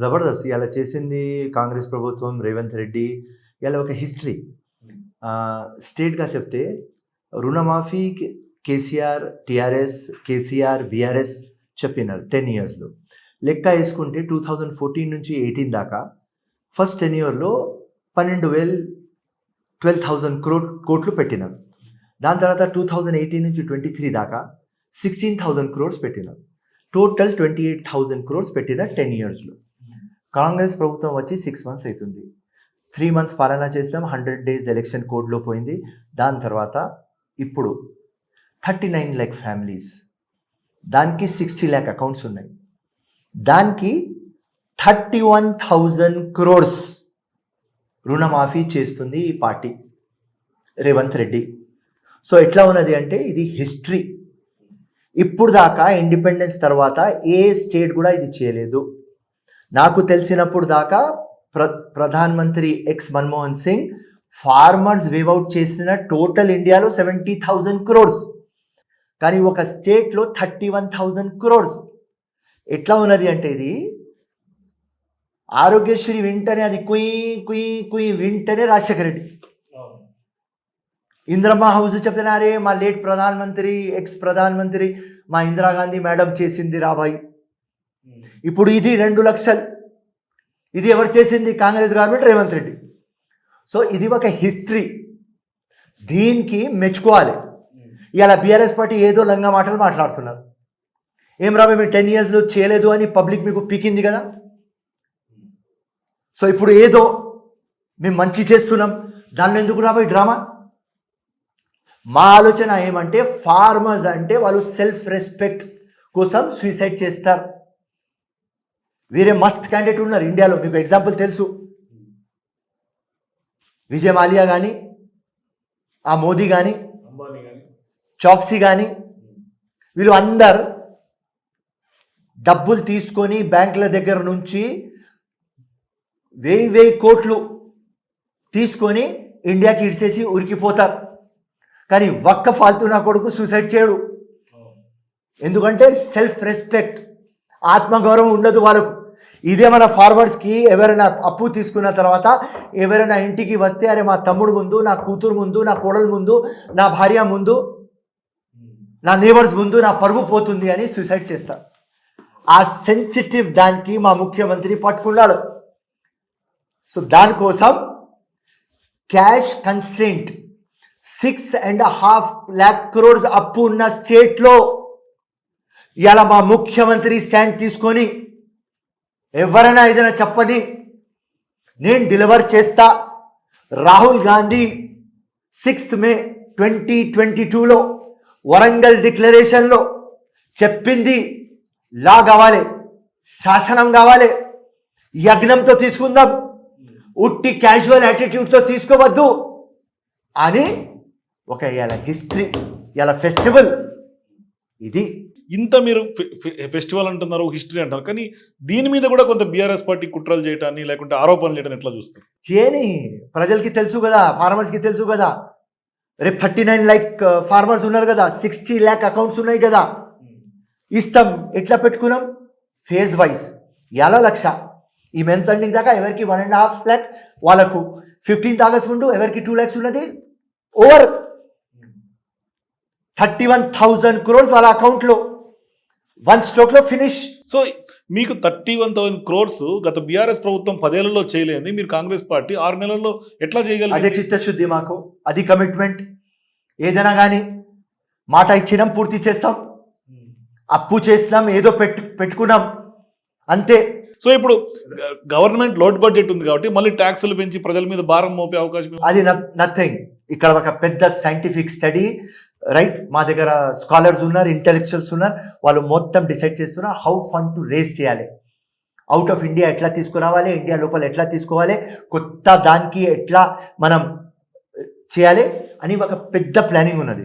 జబర్దస్త్ ఇలా చేసింది కాంగ్రెస్ ప్రభుత్వం రేవంత్ రెడ్డి. ఇలా ఒక హిస్టరీ. స్టేట్గా చెప్తే రుణమాఫీ కేసీఆర్ టిఆర్ఎస్ కేసీఆర్ బీఆర్ఎస్ చెప్పినారు టెన్ ఇయర్స్లో. లెక్క వేసుకుంటే టూ థౌజండ్ ఫోర్టీన్ నుంచి ఎయిటీన్ దాకా ఫస్ట్ టెన్ ఇయర్లో పన్నెండు వేలు ట్వెల్వ్ థౌజండ్ క్రో కోట్లు పెట్టినారు. దాని తర్వాత టూ థౌజండ్ ఎయిటీన్ నుంచి ట్వంటీ త్రీ దాకా సిక్స్టీన్ థౌజండ్ క్రోర్స్ పెట్టినారు. Total twenty eight thousand crores పెట్టిన టెన్ ఇయర్స్లో. కాంగ్రెస్ ప్రభుత్వం వచ్చి సిక్స్ మంత్స్ అవుతుంది త్రీ మంత్స్ పాలన చేసినాం హండ్రెడ్ డేస్ ఎలక్షన్ కోడ్లో పోయింది. దాని తర్వాత ఇప్పుడు థర్టీ నైన్ ల్యాక్ ఫ్యామిలీస్ దానికి సిక్స్టీ ల్యాక్ అకౌంట్స్ ఉన్నాయి. దానికి థర్టీ వన్ థౌజండ్ క్రోర్స్ రుణమాఫీ చేస్తుంది ఈ పార్టీ రేవంత్ రెడ్డి. సో ఎట్లా ఉన్నది అంటే ఇది హిస్టరీ ఇప్పుడు దాకా ఇండిపెండెన్స్ తర్వాత ఏ స్టేట్ కూడా ఇది చేయలేదు. నాకు తెలిసినప్పుడు దాకా ప్ర Pradhan Mantri ex Manmohan Singh farmers out చేసిన టోటల్ ఇండియాలో సెవెంటీ థౌజండ్ క్రోర్స్. కానీ ఒక స్టేట్లో థర్టీ వన్ థౌజండ్ క్రోర్స్. ఎట్లా ఉన్నది అంటే ఇది? ఆరోగ్యశ్రీ వింటనే అది కుయ్ కుయ్ కుయ్ వింటనే రాజశేఖర రెడ్డి. ఇందిరమ్మ హౌస్ చెప్తున్నా అరే మా లేట్ ప్రధాన మంత్రి ఎక్స్ ప్రధాన మంత్రి మా ఇందిరాగాంధీ మేడం చేసింది రాబాయ్ ఇప్పుడు ఇది రెండు లక్షలు. ఇది ఎవరు చేసింది? కాంగ్రెస్ గవర్నమెంట్ రేవంత్ రెడ్డి. సో ఇది ఒక హిస్టరీ. దీనికి మెచ్చుకోవాలి. ఇవాళ బీఆర్ఎస్ పార్టీ ఏదో లంగా మాటలు మాట్లాడుతున్నారు. ఏం రాబోయే మీరు టెన్ ఇయర్స్లో చేయలేదు అని పబ్లిక్ మీకు పీకింది కదా? సో ఇప్పుడు ఏదో మేము మంచి చేస్తున్నాం. దానిలో ఎందుకు రాబోయే డ్రామా? మా ఆలోచన ఏమంటే ఫార్మర్స్ అంటే వాళ్ళు సెల్ఫ్ రెస్పెక్ట్ కోసం సూసైడ్ చేస్తారు. వేరే మస్త్ క్యాండిడేట్ ఉన్నారు ఇండియాలో. మీకు ఎగ్జాంపుల్ తెలుసు. విజయ్ మాలియా కానీ ఆ మోదీ కానీ చాక్సీ కానీ వీళ్ళు అందరు డబ్బులు తీసుకొని బ్యాంకుల దగ్గర నుంచి వెయ్యి వెయ్యి కోట్లు తీసుకొని ఇండియాకి ఇడిసేసి ఉరికిపోతారు. కానీ ఒక్క ఫాల్తూ నా కొడుకు సూసైడ్ చేయడు. ఎందుకంటే సెల్ఫ్ రెస్పెక్ట్ ఆత్మగౌరవం ఉండదు వాళ్ళకు. ఇదే మన ఫార్వర్డ్స్కి ఎవరైనా అప్పు తీసుకున్న తర్వాత ఎవరైనా ఇంటికి వస్తే అరే మా తమ్ముడు ముందు నా కూతురు ముందు నా కోడలు ముందు నా భార్య ముందు నా నేబర్స్ ముందు నా పరుగు పోతుంది అని సూసైడ్ చేస్తారు. ఆ సెన్సిటివ్ దానికి మా ముఖ్యమంత్రి పట్టుకున్నాడు. సో దానికోసం cash constant six and half lakh crores అప్పు ఉన్న స్టేట్లో ఇలా మా ముఖ్యమంత్రి స్టాండ్ తీసుకొని ఎవరైనా ఏదైనా చెప్పని నేను డెలివర్ చేస్తా. Rahul Gandhi sixth May twenty twenty టూలో వరంగల్ డిక్లరేషన్లో చెప్పింది లా కావాలి శాసనం కావాలి యజ్ఞంతో తీసుకుందాం ఉట్టి క్యాజువల్ యాటిట్యూడ్తో తీసుకోవద్దు అని ఒక ఇలా హిస్టరీ ఇలా ఫెస్టివల్ ఇది. ఇంత మీరు ఫెస్టివల్ అంటున్నారు హిస్టరీ అంటారు కానీ దీని మీద కూడా కొంత బీఆర్ఎస్ పార్టీ కుట్రలు చేయటాన్ని లేకుంటే ఆరోపణలు చేయడం ఎట్లా చూస్తారు? చేయని ప్రజలకి తెలుసు కదా ఫార్మర్స్కి తెలుసు కదా. రేపు థర్టీ నైన్ ల్యాక్ ఫార్మర్స్ ఉన్నారు కదా సిక్స్టీ ల్యాక్ అకౌంట్స్ ఉన్నాయి కదా. ఇస్తాం ఎట్లా పెట్టుకున్నాం? Phase wise. ఎలా లక్ష? ఈ మంత్ ఎండింగ్ దాకా ఎవరికి వన్ అండ్ హాఫ్ ల్యాక్? వాళ్ళకు ఫిఫ్టీన్త్ ఆగస్ట్ ముందు ఎవరికి టూ ల్యాక్స్ ఉన్నది? Over thirty one thousand crores వాళ్ళ అకౌంట్లో. వన్ స్ట్రోక్లో ఫినిష్. సో మీకు థర్టీ వన్ థౌసండ్ క్రోర్స్ గత బీఆర్ఎస్ ప్రభుత్వం పదేళ్ళలో చేయలేంది మీరు కాంగ్రెస్ పార్టీ ఆరు నెలల్లో ఎట్లా అదే చేయగలిగారు చిత్తశుద్ధి మాకు. అది కమిట్మెంట్. ఏదైనా కానీ మాట ఇచ్చినాం పూర్తి చేస్తాం. అప్పు చేసినాం ఏదో పెట్టు పెట్టుకున్నాం. అంతే. సో ఇప్పుడు గవర్నమెంట్ లోడ్ బడ్జెట్ ఉంది కాబట్టి మళ్ళీ ట్యాక్సులు పెంచి ప్రజల మీద భారం మోపే అవకాశం. అది నథింగ్. ఇక్కడ ఒక పెద్ద సైంటిఫిక్ స్టడీ. రైట్ మా దగ్గర స్కాలర్స్ ఉన్నారు ఇంటెలెక్చువల్స్ ఉన్నారు. వాళ్ళు మొత్తం డిసైడ్ చేస్తున్నారు హౌ ఫండ్ టు రేస్ చేయాలి. అవుట్ ఆఫ్ ఇండియా ఎట్లా తీసుకురావాలి ఇండియా లోపల ఎట్లా తీసుకోవాలి కొత్త దానికి ఎట్లా మనం చేయాలి అని ఒక పెద్ద ప్లానింగ్ ఉన్నది.